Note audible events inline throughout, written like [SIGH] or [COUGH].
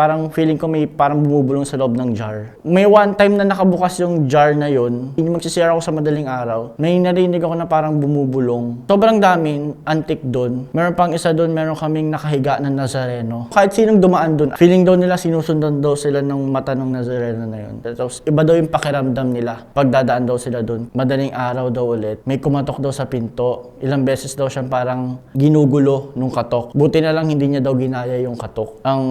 parang feeling ko may parang bumubulong sa loob ng jar. May one time na nakabukas yung jar na yun, yung magsisira ako sa madaling araw, may narinig ako na parang bumubulong. Sobrang dami, antik doon. Meron pang isa doon, meron kaming nakahiga na Nazareno. Kahit sinong dumaan doon, feeling daw nila sinusundan daw sila ng mata ng Nazareno na yun. Tapos iba daw yung pakiramdam nila pag dadaan daw sila doon. Madaling araw daw ulit, may kumatok daw sa pinto. Ilang beses daw siyang parang ginugulo nung katok. Buti na lang hindi niya daw ginaya yung katok. Ang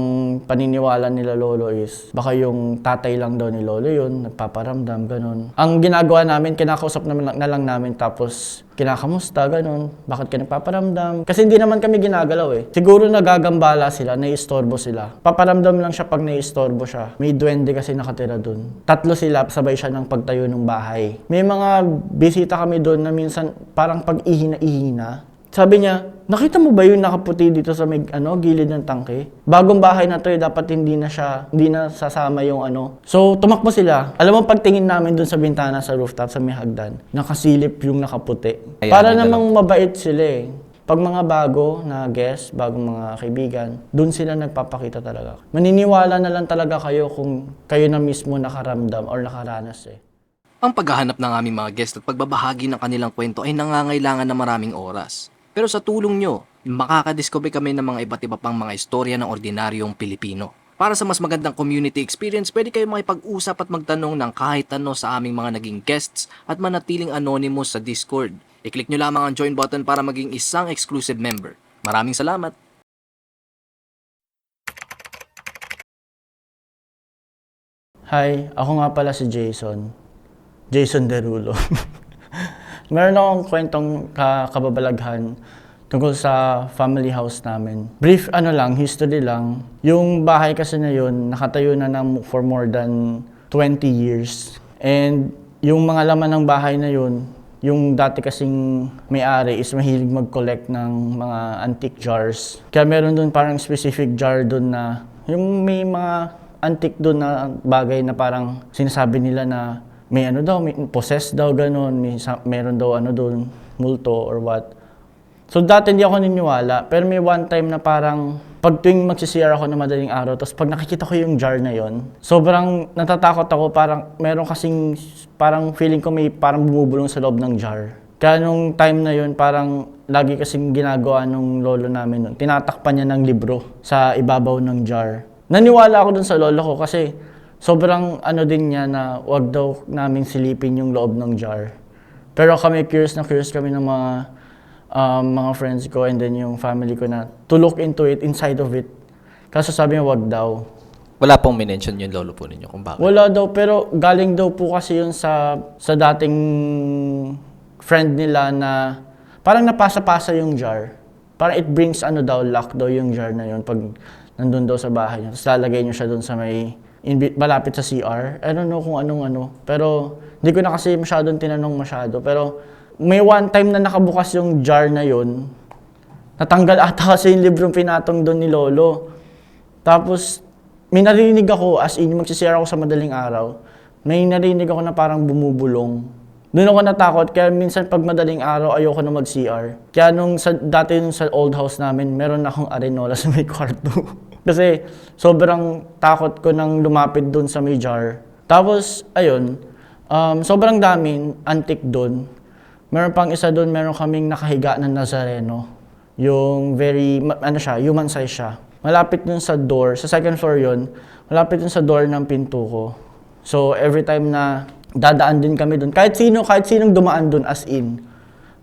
paniniwala nila lolo is baka yung tatay lang daw ni lolo yun, nagpaparamdam, ganun. Ang ginagawa namin, kinakausap naman na lang namin tapos kinakamusta, ganun. Bakit ka nagpaparamdam? Kasi hindi naman kami ginagalaw eh. Siguro nagagambala sila, naiistorbo sila. Paparamdam lang siya pag naiistorbo siya. May duwende kasi nakatira dun. Tatlo sila, sabay siya ng pagtayo ng bahay. May mga bisita kami doon na minsan parang pag ihina-ihina. Sabi niya, nakita mo ba yung nakaputi dito sa may ano, gilid ng tangke? Bagong bahay na to eh, dapat hindi na siya, hindi na sasama yung ano. So, tumakbo sila. Alam mo, pagtingin namin dun sa bintana sa rooftop, sa may hagdan, nakasilip yung nakaputi. Ayan, Para namang mabait sila eh. Pag mga bago na guest, bagong mga kaibigan, dun sila nagpapakita talaga. Maniniwala na lang talaga kayo kung kayo na mismo nakaramdam or nakaranas eh. Ang paghahanap ng aming mga guest at pagbabahagi ng kanilang kwento ay nangangailangan ng maraming oras. Pero sa tulong nyo, makakadiscover kami ng mga iba't iba pang mga istorya ng ordinaryong Pilipino. Para sa mas magandang community experience, pwede kayo makipag-usap at magtanong ng kahit ano sa aming mga naging guests at manatiling anonymous sa Discord. I-click nyo lamang ang join button para maging isang exclusive member. Maraming salamat! Hi, ako nga pala si Jason. Jason Derulo. [LAUGHS] Meron akong kwentong ka kababalaghan tungkol sa family house namin. Brief ano lang, history lang. Yung bahay kasi na yun, nakatayo na ng for more than 20 years. And yung mga laman ng bahay na yun, yung dati kasing may-ari is mahilig mag-collect ng mga antique jars. Kaya meron doon parang specific jar doon na yung may mga antique doon na bagay na parang sinasabi nila na may ano daw, may possessed daw ganun, may meron daw ano doon, multo or what. So dati hindi ako naniniwala, pero may one time na parang pag tuwing magsisiyar ako ng madaling araw, tapos pag nakikita ko yung jar na yon, sobrang natatakot ako, parang meron kasing, parang feeling ko may parang bumubulong sa loob ng jar. Kaya nung time na yon parang lagi kasing ginagawa nung lolo namin nun, tinatakpan niya ng libro sa ibabaw ng jar. Naniwala ako dun sa lolo ko kasi sobrang ano din niya na wag daw namin silipin yung loob ng jar. Pero kami curious na curious kami ng mga um, mga friends ko and then yung family ko na to look into it, inside of it. Kaso sabi niya wag daw. Wala pong minention yung lolo po ninyo kung bakit. Wala daw pero galing daw po kasi yun sa sa dating friend nila na parang napasa-pasa yung jar. Parang it brings ano daw luck daw yung jar na yun pag nandun daw sa bahay niya. Tapos lalagay niyo siya doon sa may in, malapit sa CR. I don't know kung anong ano. Pero hindi ko na kasi masyadong tinanong masyado. Pero may one time na nakabukas yung jar na yun. Natanggal [LAUGHS] ata kasi yung librong pinatong doon ni Lolo. Tapos, may narinig ako, as in, magsisiyar ako sa madaling araw, may narinig ako na parang bumubulong. Doon ako natakot, kaya minsan pag madaling araw, ayoko na mag-CR. Kaya nung sa, dati nung sa old house namin, meron akong arenola [LAUGHS] sa may kwarto. Kasi sobrang takot ko nang lumapit doon sa may jar. Tapos, ayun, um, sobrang daming antik doon. Meron pang isa doon, meron kaming nakahiga na Nazareno. Yung very, ano siya, human size siya. Malapit dun sa door, sa second floor yon malapit dun sa door ng pinto ko. So, every time na dadaan din kami dun, kahit sino, kahit sinong dumaan dun as in,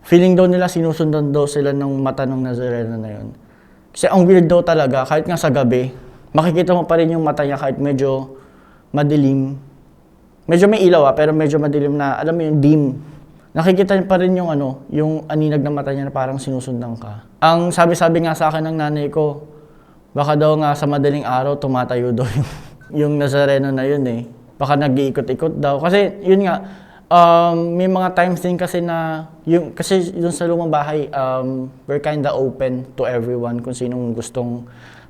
feeling daw nila sinusundan daw sila ng mata ng Nazareno na yun. Kasi ang weird daw talaga, kahit nga sa gabi, makikita mo pa rin yung mata niya kahit medyo madilim. Medyo may ilaw ah, pero medyo madilim na, alam mo yung dim. Nakikita pa rin yung ano, yung aninag na mata niya na parang sinusundan ka. Ang sabi-sabi nga sa akin ng nanay ko, baka daw nga sa madaling araw tumatayo daw [LAUGHS] yung, yung Nazareno na yun eh. Baka nag-iikot-ikot daw. Kasi yun nga, um, may mga times din kasi na, yung, kasi yung sa lumang bahay, um, we're kinda open to everyone kung sinong gustong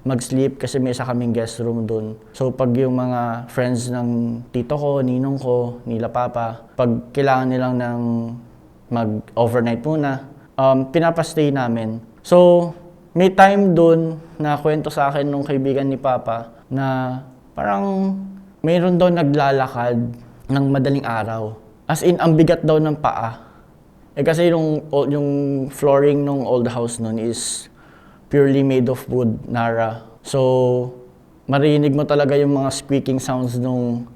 mag-sleep kasi may isa kaming guest room doon. So pag yung mga friends ng tito ko, ninong ko, nila papa, pag kailangan nilang ng mag-overnight muna, um, pinapastay namin. So may time doon na kwento sa akin nung kaibigan ni papa, na parang mayroon daw naglalakad ng madaling araw. As in, ang bigat daw ng paa. Eh kasi yung, yung flooring ng old house nun is purely made of wood, Nara. So, marinig mo talaga yung mga squeaking sounds nung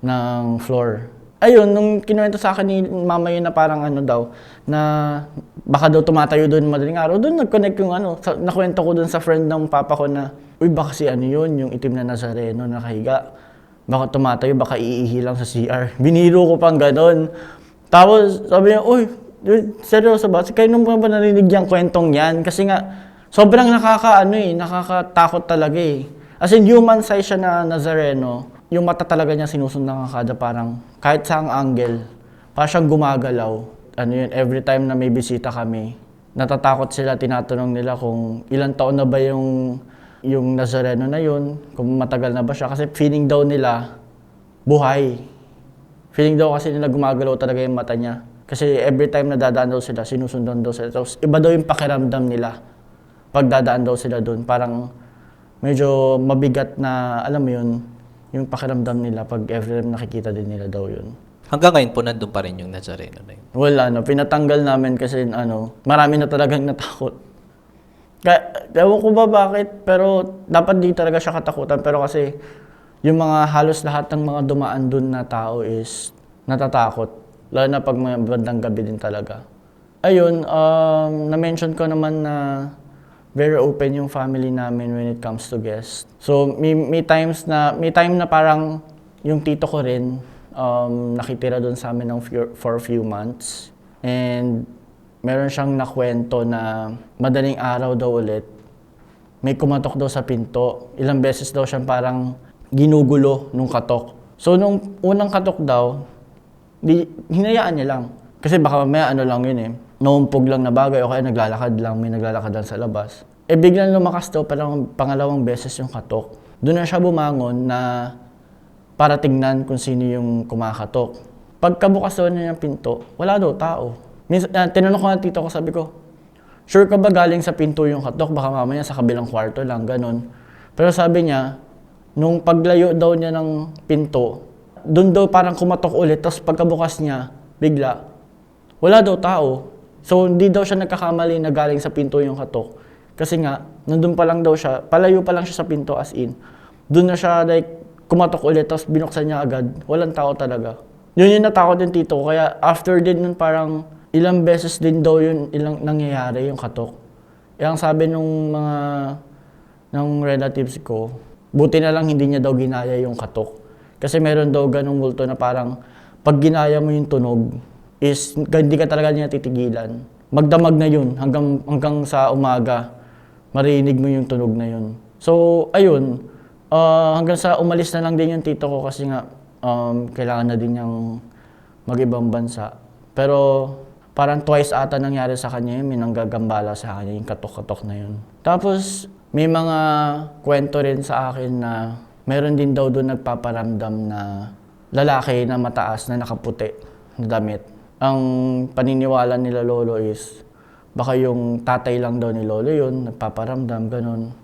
ng floor. Ayun, nung kinuwento sa akin ni mama yun na parang ano daw, na baka daw tumatayo doon madaling araw, doon nag-connect yung ano, sa, nakwento ko doon sa friend ng papa ko na, uy baka si ano yun, yung itim na Nazareno nakahiga. Baka tumatayo, baka iihi lang sa CR. Biniro ko pang ganon. Tapos sabi niya, uy, seryoso ba? Kayo nung ba narinig yung kwentong yan? Kasi nga, sobrang nakaka, ano eh, nakakatakot talaga eh. As in, human size siya na Nazareno. Yung mata talaga niya sinusundan ka kada parang kahit saang angle, parang siyang gumagalaw. Ano yun, every time na may bisita kami, natatakot sila, tinatanong nila kung ilang taon na ba yung yung Nazareno na yun, kung matagal na ba siya. Kasi feeling daw nila, buhay. Feeling daw kasi nila gumagalaw talaga yung mata niya. Kasi every time na dadaan daw sila, sinusundan daw sila. Tapos iba daw yung pakiramdam nila pag dadaan daw sila doon. Parang medyo mabigat na, alam mo yun, yung pakiramdam nila pag every time nakikita din nila daw yun. Hanggang ngayon po nandun pa rin yung Nazareno na yun. Wala, no. Pinatanggal namin kasi ano, marami na talagang natakot. Kaya, ewan ko ba bakit, pero dapat di talaga siya katakutan. Pero kasi, yung mga halos lahat ng mga dumaan dun na tao is natatakot. Lalo na pag may bandang gabi din talaga. Ayun, um, na-mention ko naman na very open yung family namin when it comes to guests. So, may, may times na, may time na parang yung tito ko rin, um, nakitira doon sa amin ng few- for a few months. And meron siyang nakwento na madaling araw daw ulit, may kumatok daw sa pinto. Ilang beses daw siyang parang ginugulo nung katok. So nung unang katok daw, di, hinayaan niya lang. Kasi baka mamaya ano lang yun eh, naumpog lang na bagay o kaya naglalakad lang, may naglalakad lang sa labas. Eh biglang lumakas daw parang pangalawang beses yung katok. Doon na siya bumangon na para tingnan kung sino yung kumakatok. Pagkabukas daw niya ng pinto, wala daw tao. Ah, tinanong ko nga tito ko, sabi ko, sure ka ba galing sa pinto yung katok? Baka mamaya sa kabilang kwarto lang, ganun. Pero sabi niya, nung paglayo daw niya ng pinto, doon daw parang kumatok ulit, tapos pagkabukas niya, bigla, wala daw tao. So, hindi daw siya nagkakamali na galing sa pinto yung katok. Kasi nga, nandun pa lang daw siya, palayo pa lang siya sa pinto as in. Doon na siya like, kumatok ulit, tapos binuksan niya agad. Walang tao talaga. Yun yung natakot yung tito ko. Kaya after din nun parang ilang beses din daw yun ilang nangyayari yung katok. Yung sabi nung mga ng relatives ko, buti na lang hindi niya daw ginaya yung katok. Kasi meron daw ganung multo na parang pag ginaya mo yung tunog, is hindi ka talaga niya titigilan. Magdamag na yun hanggang, hanggang sa umaga, marinig mo yung tunog na yun. So, ayun, ah, hanggang sa umalis na lang din yung tito ko kasi nga um, kailangan na din niyang mag-ibang bansa. Pero parang twice ata nangyari sa kanya yun, may nanggagambala sa kanya yung katok-katok na yun. Tapos may mga kwento rin sa akin na meron din daw doon nagpaparamdam na lalaki na mataas na nakaputi na damit. Ang paniniwala nila lolo is baka yung tatay lang daw ni lolo yun, nagpaparamdam, ganun.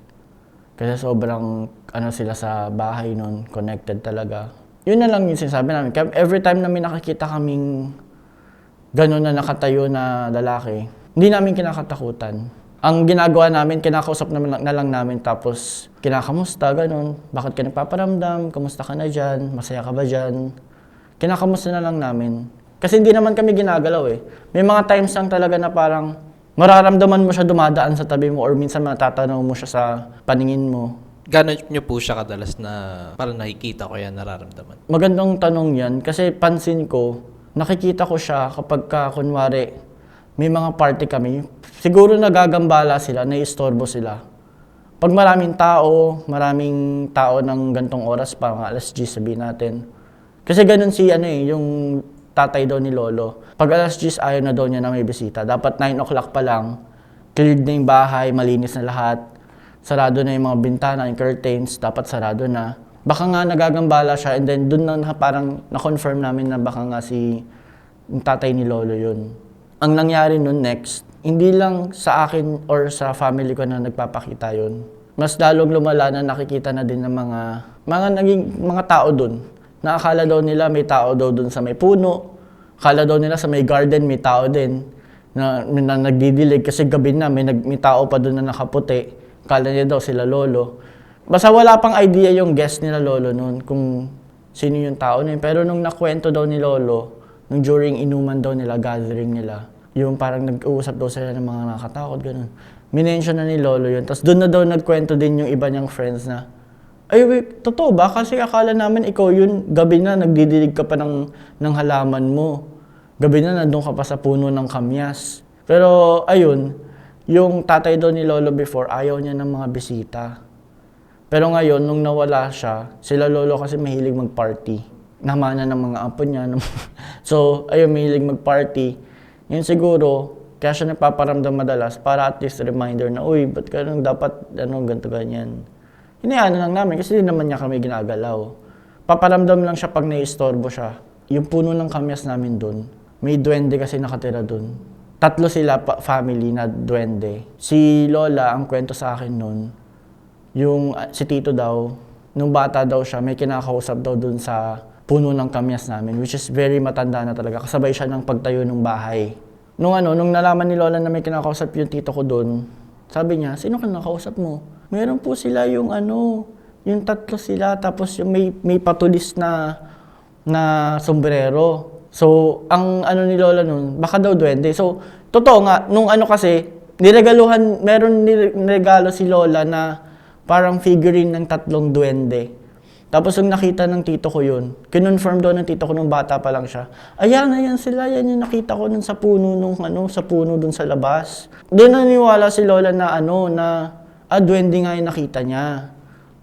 Kasi sobrang ano sila sa bahay nun, connected talaga. Yun na lang yung sinasabi namin. Every time na may nakakita kaming gano'n na nakatayo na lalaki, hindi namin kinakatakutan. Ang ginagawa namin, kinakausap naman na lang namin tapos kinakamusta, gano'n. Bakit ka nagpaparamdam? Kamusta ka na dyan? Masaya ka ba dyan? Kinakamusta na lang namin. Kasi hindi naman kami ginagalaw eh. May mga times lang talaga na parang mararamdaman mo siya dumadaan sa tabi mo or minsan matatanaw mo siya sa paningin mo. Gano'n nyo po siya kadalas na parang nakikita ko yan, nararamdaman? Magandang tanong yan kasi pansin ko, nakikita ko siya kapag ka, kunwari, may mga party kami. Siguro nagagambala sila, naiistorbo sila. Pag maraming tao, maraming tao ng gantong oras, parang alas 10 sabihin natin. Kasi ganun si ano eh, yung tatay daw ni Lolo. Pag alas 10 ayaw na daw niya na may bisita. Dapat 9 o'clock pa lang, cleared na yung bahay, malinis na lahat. Sarado na yung mga bintana, yung curtains, dapat sarado na. Baka nga nagagambala siya and then na na- parang na-confirm namin na baka nga si yung tatay ni Lolo yun. Ang nangyari nun next, hindi lang sa akin or sa family ko na nagpapakita yun. mas lalong lumala na nakikita na din ng mga mga naging mga tao doon. Na akala daw nila may tao daw doon sa may puno. Akala daw nila sa may garden may tao din na, na nagdidilig kasi gabi na may, nag, may tao pa doon na nakaputi. Akala niya daw sila lolo. Basta wala pang idea yung guest nila lolo noon kung sino yung tao na yun. Pero nung nakwento daw ni lolo, nung during inuman daw nila, gathering nila, yung parang nag-uusap daw sila ng mga nakatakot, ganun. Minention na ni lolo yun. Tapos doon na daw nagkwento din yung iba niyang friends na, ay, wait, totoo ba? Kasi akala namin ikaw yun, gabi na nagdidilig ka pa ng, ng halaman mo. Gabi na nandun ka pa sa puno ng kamyas. Pero ayun, yung tatay daw ni Lolo before, ayaw niya ng mga bisita. Pero ngayon, nung nawala siya, sila Lolo kasi mahilig mag-party. Namana ng mga apo niya. [LAUGHS] so, ayun, mahilig mag-party. Yun siguro, kaya siya nagpaparamdam madalas para at least reminder na, uy, ba't ka nang dapat, ano, ganito, ganyan. Hinayaan na lang namin kasi di naman niya kami ginagalaw. Paparamdam lang siya pag naiistorbo siya. Yung puno ng kamyas namin doon, may duwende kasi nakatira doon. Tatlo sila pa, family na duwende. Si Lola, ang kwento sa akin noon, yung ah, si Tito daw, nung bata daw siya, may kinakausap daw doon sa puno ng kamyas namin, which is very matanda na talaga. Kasabay siya ng pagtayo ng bahay. Nung ano, nung nalaman ni Lola na may kinakausap yung tito ko doon, sabi niya, sino ka nakausap mo? Meron po sila yung ano, yung tatlo sila, tapos yung may, may patulis na, na sombrero. So, ang ano ni Lola nun, baka daw duwende. So, totoo nga, nung ano kasi, niregaluhan, meron nire- niregalo si Lola na parang figurine ng tatlong duwende. Tapos nung nakita ng tito ko yun, kinonfirm daw ng tito ko nung bata pa lang siya. Ayan, ayan sila, yan yung nakita ko nun sa puno nung ano, sa puno dun sa labas. Doon naniwala si Lola na ano, na ah, duwende nga yung nakita niya.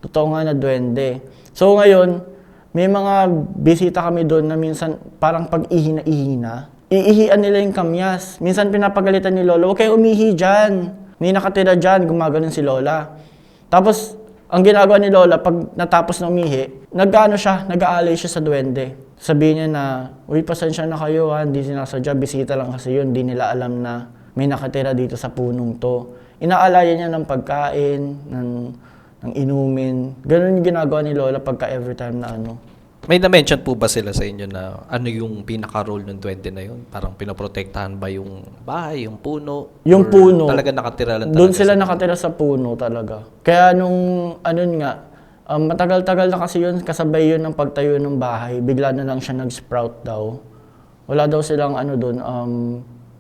Totoo nga na duwende. So ngayon, may mga bisita kami doon na minsan parang pag-ihi na ihi na. Iihian nila yung kamyas. Minsan pinapagalitan ni Lola, huwag kayo umihi dyan. May nakatira dyan, gumaganon si Lola. Tapos, ang ginagawa ni Lola, pag natapos na umihi, nag-ano siya, nag-aalay siya sa duwende. Sabihin niya na, uy, pasensya na kayo ha, hindi sinasadya, bisita lang kasi yun, di nila alam na may nakatira dito sa punong to. Inaalayan niya ng pagkain, ng, ng inumin. Ganun yung ginagawa ni Lola pagka every time na ano. May na-mention po ba sila sa inyo na ano yung pinaka-role ng 20 na yun? Parang pinoprotektahan ba yung bahay, yung puno? Yung Or puno. Talaga nakatira lang Doon talaga sila sila? nakatira sa puno talaga. Kaya nung, ano yun nga, um, matagal-tagal na kasi yun, kasabay yun ng pagtayo ng bahay. Bigla na lang siya nag-sprout daw. Wala daw silang ano doon, um,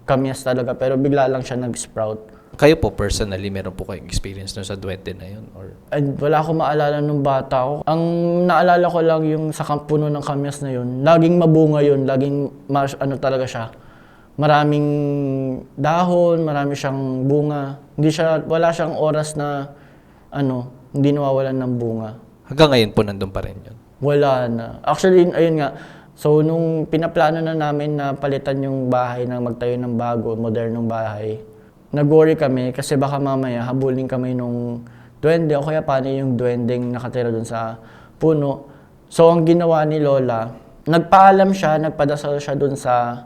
kamyas talaga, pero bigla lang siya nag-sprout. Kayo po personally, meron po kayong experience nun sa 20 na yun? Or Ay, wala akong maalala nung bata ako. Ang naalala ko lang yung sa kam- puno ng kamyas na yun, laging mabunga yun, laging mas, ano talaga siya. Maraming dahon, marami siyang bunga. Hindi siya, wala siyang oras na ano, hindi nawawalan ng bunga. hanggang ngayon po nandun pa rin yun? Wala na. Actually, ayun nga. So, nung pinaplano na namin na palitan yung bahay na magtayo ng bago, modernong bahay, nag-worry kami kasi baka mamaya habulin kami nung duwende o kaya paano yung duwendeng nakatira dun sa puno. So, ang ginawa ni Lola, nagpaalam siya, nagpadasal siya dun sa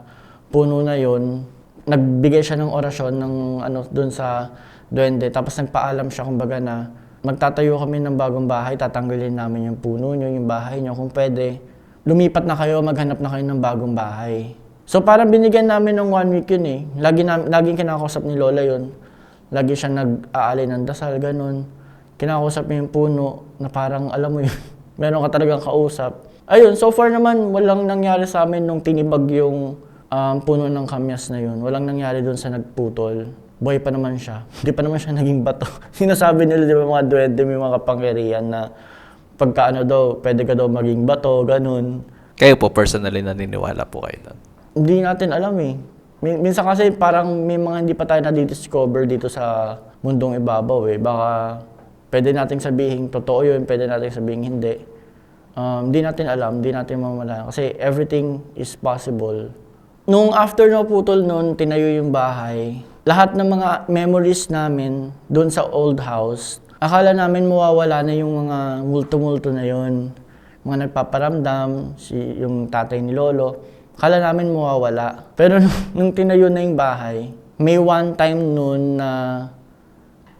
puno na yun. Nagbigay siya ng orasyon ng ano dun sa duwende. Tapos nagpaalam siya kumbaga na magtatayo kami ng bagong bahay, tatanggalin namin yung puno nyo, yung bahay nyo. Kung pwede, lumipat na kayo, maghanap na kayo ng bagong bahay. So parang binigyan namin ng one week yun eh. Lagi na, laging kinakausap ni Lola yun. Lagi siya nag-aalay ng dasal, ganun. Kinakausap niya yung puno na parang, alam mo yun, [LAUGHS] meron ka talagang kausap. Ayun, so far naman, walang nangyari sa amin nung tinibag yung um, puno ng kamyas na yun. Walang nangyari doon sa nagputol. Boy pa naman siya. [LAUGHS] Hindi pa naman siya naging bato. [LAUGHS] Sinasabi nila, di ba, mga duwende, may mga kapangyarihan na pagka ano daw, pwede ka daw maging bato, ganun. Kayo po personally naniniwala po kayo doon? Hindi natin alam eh. Min- Minsan kasi parang may mga hindi pa tayo na-discover dito sa mundong ibabaw eh. Baka pwede nating sabihin totoo yun, pwede nating sabihin hindi. Um, Hindi natin alam, hindi natin mamalayan. Kasi everything is possible. Nung after na putol nun, tinayo yung bahay, lahat ng mga memories namin doon sa old house, akala namin mawawala na yung mga multo-multo na yun. Mga nagpaparamdam, si, yung tatay ni Lolo. Akala namin mawawala. Pero [LAUGHS] nung, tinayo na yung bahay, may one time noon na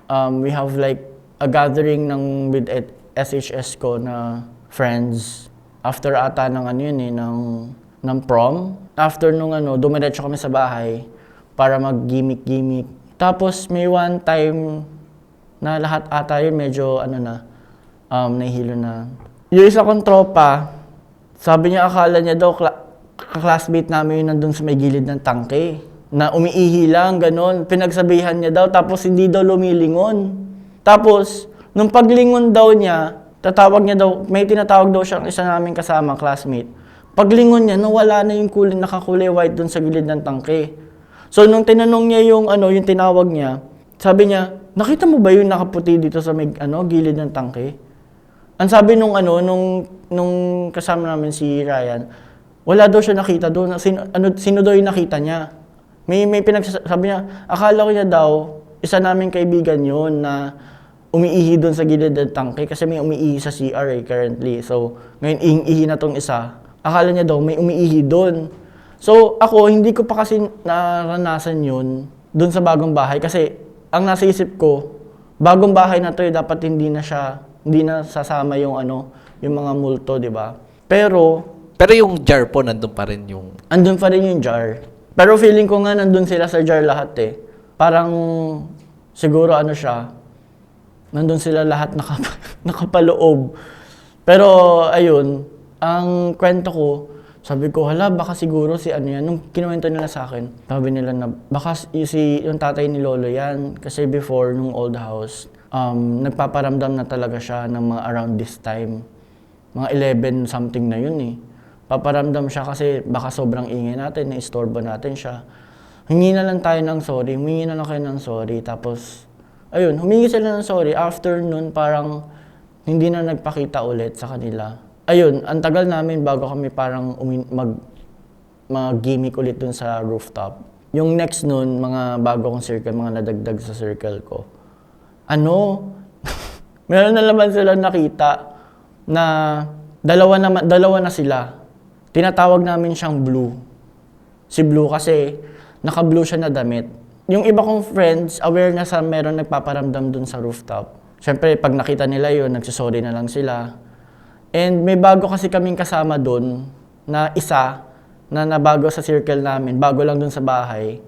um, we have like a gathering ng with SHS ko na friends. After ata ng ano yun eh, ng, ng prom. After nung ano, dumiretso kami sa bahay para mag-gimmick-gimmick. Tapos may one time na lahat ata yun medyo ano na, um, nahihilo na. Yung isa kong tropa, sabi niya akala niya daw kla- classmate namin yun nandun sa may gilid ng tangke. Na umiihi lang, ganon. Pinagsabihan niya daw, tapos hindi daw lumilingon. Tapos, nung paglingon daw niya, tatawag niya daw, may tinatawag daw siyang isa namin kasama, classmate. Paglingon niya, nawala na yung kulay, nakakulay white dun sa gilid ng tangke. So, nung tinanong niya yung, ano, yung tinawag niya, sabi niya, nakita mo ba yung nakaputi dito sa may, ano, gilid ng tangke? Ang sabi nung ano, nung, nung kasama namin si Ryan, wala daw siya nakita doon. Sino, ano, sino daw yung nakita niya? May, may pinagsasabi niya, akala ko niya daw, isa naming kaibigan yun na umiihi doon sa gilid ng tangke kasi may umiihi sa CR eh, currently. So, ngayon ihi na tong isa. Akala niya daw may umiihi doon. So, ako, hindi ko pa kasi naranasan yun doon sa bagong bahay kasi ang nasa isip ko, bagong bahay na to eh, dapat hindi na siya, hindi na sasama yung ano, yung mga multo, di ba? Pero, Pero yung jar po, nandun pa rin yung... andun pa rin yung jar. Pero feeling ko nga nandun sila sa jar lahat eh. Parang siguro ano siya, nandun sila lahat nakap [LAUGHS] nakapaloob. Pero ayun, ang kwento ko, sabi ko, hala, baka siguro si ano yan. Nung kinuwento nila sa akin, sabi nila na baka si, yung tatay ni Lolo yan. Kasi before, nung old house, um, nagpaparamdam na talaga siya ng mga around this time. Mga 11 something na yun eh. Paparamdam siya kasi baka sobrang ingay natin, na-istorbo natin siya. Hingi na lang tayo ng sorry, humingi na lang kayo ng sorry. Tapos, ayun, humingi sila ng sorry. After nun, parang hindi na nagpakita ulit sa kanila. Ayun, ang tagal namin bago kami parang umin- mag, mag-gimmick ulit dun sa rooftop. Yung next nun, mga bago kong circle, mga nadagdag sa circle ko. Ano? [LAUGHS] Meron na naman sila nakita na dalawa na, dalawa na sila. Tinatawag namin siyang blue. Si Blue kasi naka-blue siya na damit. Yung iba kong friends, aware na sa meron nagpaparamdam dun sa rooftop. Siyempre, pag nakita nila yun, nagsasorry na lang sila. And may bago kasi kaming kasama dun na isa na nabago sa circle namin, bago lang dun sa bahay,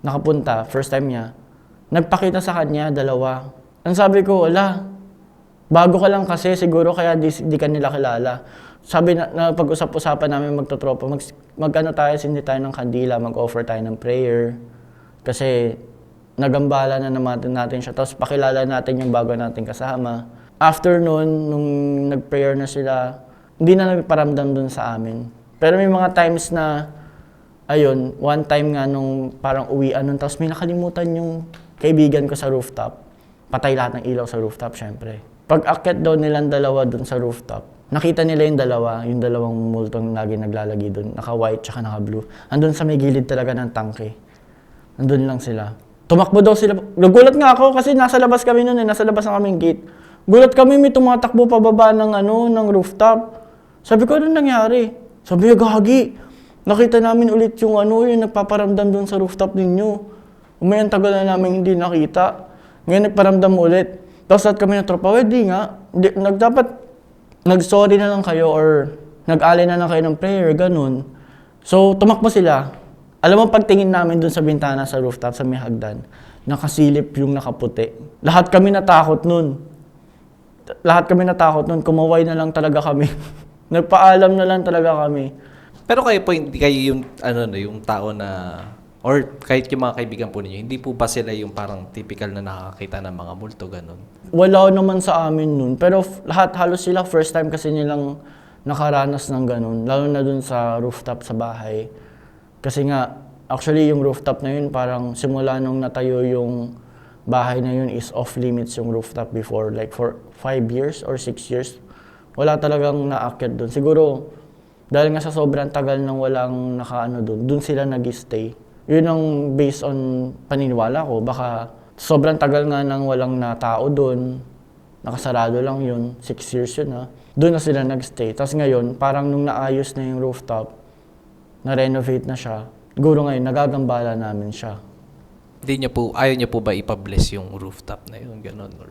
nakapunta, first time niya. Nagpakita sa kanya, dalawa. Ang sabi ko, wala, bago ka lang kasi, siguro kaya di, di ka nila kilala. Sabi na, na pag-usap-usapan namin magtotropa, mag, mag-ano tayo, sindi tayo ng kandila, mag-offer tayo ng prayer. Kasi nagambala na naman natin siya. Tapos pakilala natin yung bago nating kasama. After nun, nung nag-prayer na sila, hindi na nagparamdam dun sa amin. Pero may mga times na, ayun, one time nga nung parang uwian nun, tapos may nakalimutan yung kaibigan ko sa rooftop. Patay lahat ng ilaw sa rooftop, syempre. Pag akit daw nilang dalawa dun sa rooftop, nakita nila yung dalawa, yung dalawang multong lagi naglalagi dun, naka-white tsaka naka-blue. Andun sa may gilid talaga ng tangke. Andun lang sila. Tumakbo daw sila. Nagulat nga ako kasi nasa labas kami noon eh, nasa labas ng kaming gate. Gulat kami may tumatakbo pababa ng ano, ng rooftop. Sabi ko, ano nangyari? Sabi niya, gagi. Nakita namin ulit yung ano, yung nagpaparamdam doon sa rooftop ninyo. Umayan tagal na namin hindi nakita. Ngayon nagparamdam ulit. Tapos lahat kami ng tropa, "Well, di nga. Di, nag, dapat nag-sorry na lang kayo or nag-alay na lang kayo ng prayer, ganun. So, tumakbo sila. Alam mo, pagtingin namin dun sa bintana sa rooftop, sa may hagdan, nakasilip yung nakaputi. Lahat kami natakot nun. Lahat kami natakot nun. Kumaway na lang talaga kami. [LAUGHS] Nagpaalam na lang talaga kami. Pero kayo po, hindi kayo yung, ano, no, yung tao na... Or kahit yung mga kaibigan po ninyo, hindi po ba sila yung parang typical na nakakita ng mga multo, ganun? Wala naman sa amin nun. Pero lahat, halos sila first time kasi nilang nakaranas ng ganun. Lalo na dun sa rooftop sa bahay. Kasi nga, actually yung rooftop na yun, parang simula nung natayo yung bahay na yun is off limits yung rooftop before. Like for five years or six years, wala talagang naakyat dun. Siguro, dahil nga sa sobrang tagal nang walang nakaano dun, dun sila nag-stay. Yun ang based on paniniwala ko. Baka sobrang tagal nga nang walang natao dun, nakasarado lang yun, six years yun ha. Doon na sila nag-stay. Tapos ngayon, parang nung naayos na yung rooftop, na-renovate na siya, siguro ngayon, nagagambala namin siya. Hindi niyo po, ayaw niyo po ba ipabless yung rooftop na yun, ganun? Or,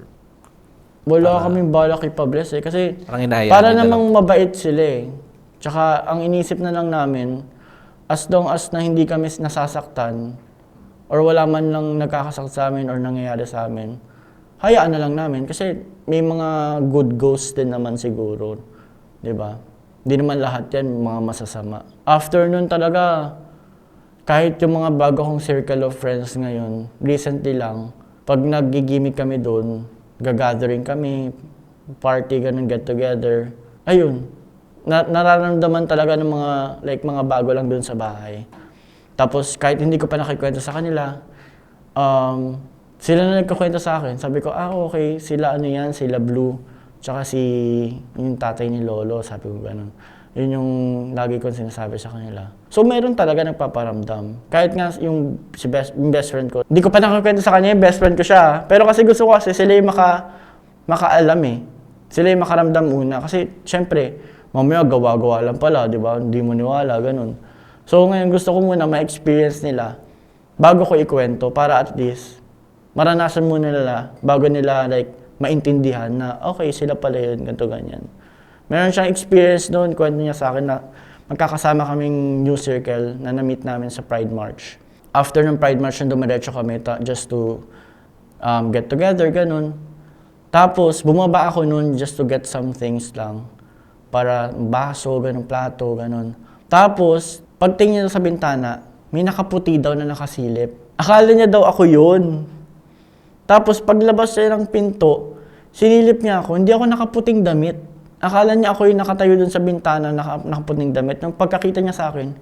Wala kaming balak ipabless eh. Kasi Parang para namang mabait sila eh. Tsaka ang inisip na lang namin, as long as na hindi kami nasasaktan, or wala man lang nagkakasakit sa amin or nangyayari sa amin, hayaan na lang namin. Kasi may mga good ghosts din naman siguro. 'di ba? Hindi naman lahat yan mga masasama. After nun talaga, kahit yung mga bago kong circle of friends ngayon, recently lang, pag nagigimik kami doon, gagathering kami, party, ganun, get together, ayun, na nararamdaman talaga ng mga, like, mga bago lang doon sa bahay. Tapos, kahit hindi ko pa nakikwento sa kanila, um, sila na nagkakwento sa akin. Sabi ko, ah, okay, sila ano yan, sila Blue, tsaka si, yung tatay ni Lolo, sabi ko ganun. Yun yung lagi kong sinasabi sa kanila. So, meron talaga nagpaparamdam. Kahit nga yung, si best, yung best friend ko, hindi ko pa nakakwento sa kanya, yung best friend ko siya. Pero kasi gusto ko kasi sila yung maka, makaalam eh. Sila yung makaramdam una. Kasi, syempre, mamaya gawa-gawa lang pala, di ba? Hindi mo niwala, ganun. So, ngayon gusto ko muna ma-experience nila bago ko ikwento para at least maranasan muna nila bago nila like maintindihan na okay, sila pala yun, ganito, ganyan. Meron siyang experience doon, kwento niya sa akin na magkakasama kaming new circle na na-meet namin sa Pride March. After ng Pride March, dumiretso kami ta- just to um, get together, ganun. Tapos, bumaba ako noon just to get some things lang. Para baso, ganun, plato, ganun. Tapos, pagtingin niya sa bintana, may nakaputi daw na nakasilip. Akala niya daw ako yun. Tapos, paglabas siya ng pinto, sinilip niya ako, hindi ako nakaputing damit. Akala niya ako yung nakatayo dun sa bintana, naka, nakaputing damit. Nung pagkakita niya sa akin,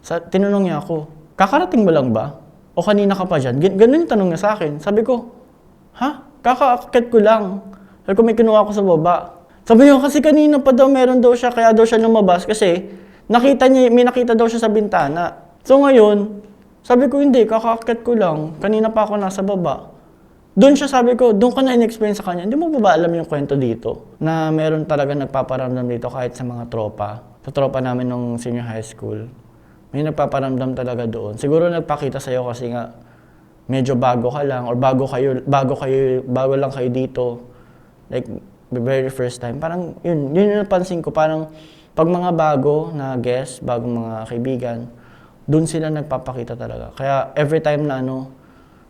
sa, tinanong niya ako, kakarating mo lang ba? O kanina ka pa dyan? Gan- ganun yung tanong niya sa akin. Sabi ko, ha? Kakaakit ko lang. Sabi ko, may kinuha ko sa baba. Sabi niya, kasi kanina pa daw meron daw siya, kaya daw siya lumabas kasi nakita niya, may nakita daw siya sa bintana. So ngayon, sabi ko, hindi, kakaakit ko lang. Kanina pa ako nasa baba. Doon siya sabi ko, doon ko na in-explain sa kanya, hindi mo ba ba alam yung kwento dito? Na meron talaga nagpaparamdam dito kahit sa mga tropa. Sa tropa namin nung senior high school. May nagpaparamdam talaga doon. Siguro nagpakita sa'yo kasi nga medyo bago ka lang or bago kayo, bago kayo, bago lang kayo dito. Like, very first time. Parang yun, yun yung napansin ko. Parang pag mga bago na guest, bagong mga kaibigan, doon sila nagpapakita talaga. Kaya every time na ano,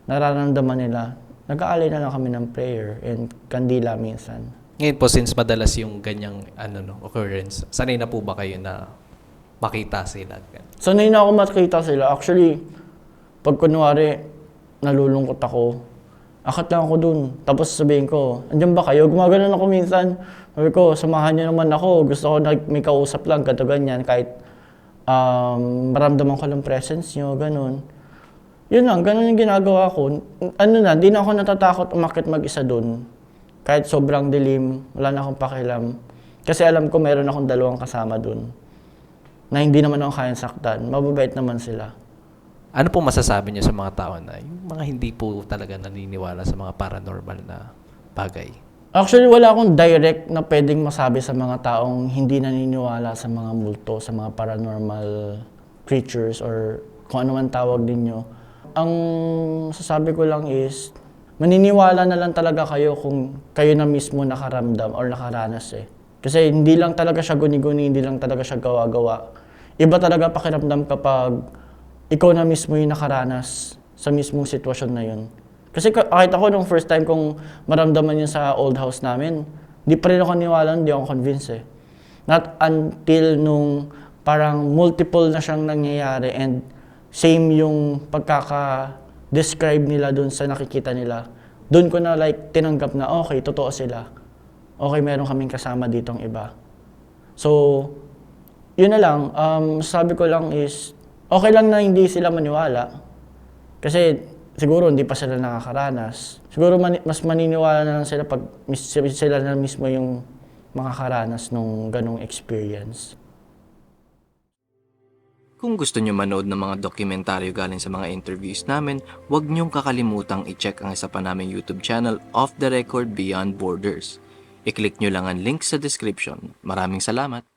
nararamdaman nila, nag-aalay na lang kami ng prayer and kandila minsan. Ngayon po, since madalas yung ganyang ano, no, occurrence, sanay na po ba kayo na makita sila? Sanay na ako makita sila. Actually, pag kunwari, nalulungkot ako, akat lang ako dun. Tapos sabihin ko, andyan ba kayo? Gumaganon ako minsan. Sabi ko, samahan niyo naman ako. Gusto ko na may kausap lang, ganito ganyan. Kahit um, maramdaman ko lang presence niyo, ganun. Yun lang, ganun yung ginagawa ko. Ano na, di na ako natatakot umakit mag-isa dun. Kahit sobrang dilim, wala na akong pakialam. Kasi alam ko meron akong dalawang kasama dun na hindi naman ako kayang saktan. Mababait naman sila. Ano po masasabi niyo sa mga tao na yung mga hindi po talaga naniniwala sa mga paranormal na bagay? Actually, wala akong direct na pwedeng masabi sa mga taong hindi naniniwala sa mga multo, sa mga paranormal creatures or kung ano man tawag ninyo. Ang sasabi ko lang is, maniniwala na lang talaga kayo kung kayo na mismo nakaramdam or nakaranas eh. Kasi hindi lang talaga siya guni-guni, hindi lang talaga siya gawa-gawa. Iba talaga pakiramdam kapag ikaw na mismo yung nakaranas sa mismong sitwasyon na yun. Kasi ka- kahit ako nung first time kong maramdaman yun sa old house namin, di pa rin ako niwala, hindi ako convinced eh. Not until nung parang multiple na siyang nangyayari and same yung pagkaka-describe nila dun sa nakikita nila. Doon ko na like tinanggap na okay, totoo sila. Okay, meron kaming kasama ditong iba. So, yun na lang, um, sabi ko lang is, okay lang na hindi sila maniwala. Kasi siguro hindi pa sila nakakaranas. Siguro mani- mas maniniwala na lang sila pag mis- sila na mismo yung makakaranas nung ganong experience. Kung gusto nyo manood ng mga dokumentaryo galing sa mga interviews namin, huwag nyong kakalimutang i-check ang isa pa naming YouTube channel, Off the Record Beyond Borders. I-click nyo lang ang link sa description. Maraming salamat!